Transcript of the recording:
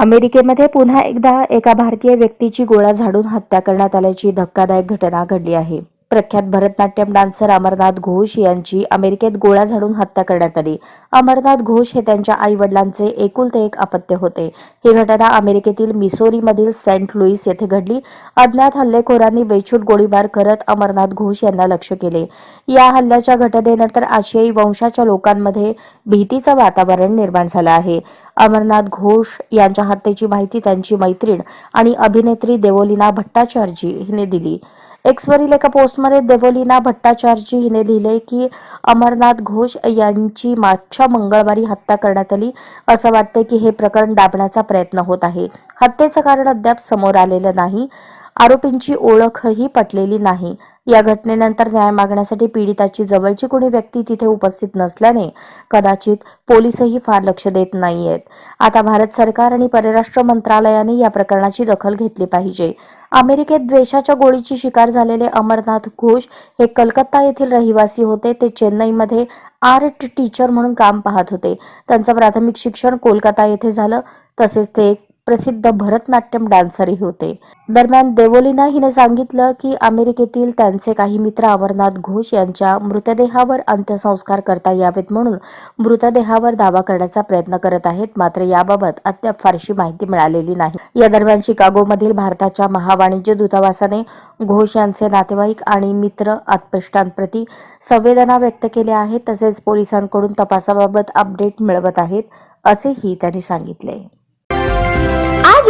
अमेरिकेमध्ये पुन्हा एकदा एका भारतीय व्यक्तीची गोळा झाडून हत्या करण्यात आल्याची धक्कादायक घटना घडली आहे. प्रख्यात भरतनाट्यम डान्सर अमरनाथ घोष यांची अमेरिकेत गोळ्या झाडून हत्या करण्यात आली. अमरनाथ घोष हे त्यांच्या आई वडिलांचे एकुलते एक अपत्य होते. ही घटना अमेरिकेतील मिसोरीमधील सेंट लुईस येथे घडली. अज्ञात हल्लेखोरांनी बेछूट गोळीबार करत अमरनाथ घोष यांना लक्ष्य केले. या हल्ल्याच्या घटनेनंतर आशियाई वंशाच्या लोकांमध्ये भीतीचं वातावरण निर्माण झालं आहे. अमरनाथ घोष यांच्या हत्येची माहिती त्यांची मैत्रीण आणि अभिनेत्री देवोलिना भट्टाचार्जी हिने दिली. एक्सवरील एका पोस्टमध्ये देवोलीना भट्टाचार्य हिने लिहिले की अमरनाथ घोष यांची मागच्या मंगळवारी हत्या करण्यात आली. असं वाटतं की हे प्रकरण दाबण्याचा प्रयत्न होत आहे. हत्येचं कारण अद्याप समोर आलेलं नाही. आरोपींची ओळखही पटलेली नाही. या घटनेनंतर न्याय मागण्यासाठी पीडिताची जवळची कोणी व्यक्ती तिथे उपस्थित नसल्याने कदाचित पोलीसही फार लक्ष देत नाहीयेत. आता भारत सरकार आणि परराष्ट्र मंत्रालयाने या प्रकरणाची दखल घेतली पाहिजे. अमेरिकेत द्वेषाच्या गोळीची शिकार झालेले अमरनाथ घोष हे कलकत्ता येथील रहिवासी होते. ते चेन्नईमध्ये आर्ट टीचर म्हणून काम पाहत होते. त्यांचं प्राथमिक शिक्षण कोलकाता येथे झालं. तसेच ते प्रसिद्ध भरतनाट्यम डान्सरही होते. दरम्यान देवोलिना हिने सांगितलं की अमेरिकेतील त्यांचे काही मित्र अमरनाथ घोष यांच्या मृतदेहावर अंत्यसंस्कार करता यावेत म्हणून मृतदेहावर दावा करण्याचा प्रयत्न करत आहेत मात्र याबाबत अद्याप फारशी माहिती मिळालेली नाही. या दरम्यान शिकागोमधील भारताच्या महावाणिज्य दूतावासाने घोष यांचे नातेवाईक आणि मित्र आत्पेष्टांप्रती संवेदना व्यक्त केल्या आहेत तसेच पोलिसांकडून तपासाबाबत अपडेट मिळवत आहेत असेही त्यांनी सांगितले.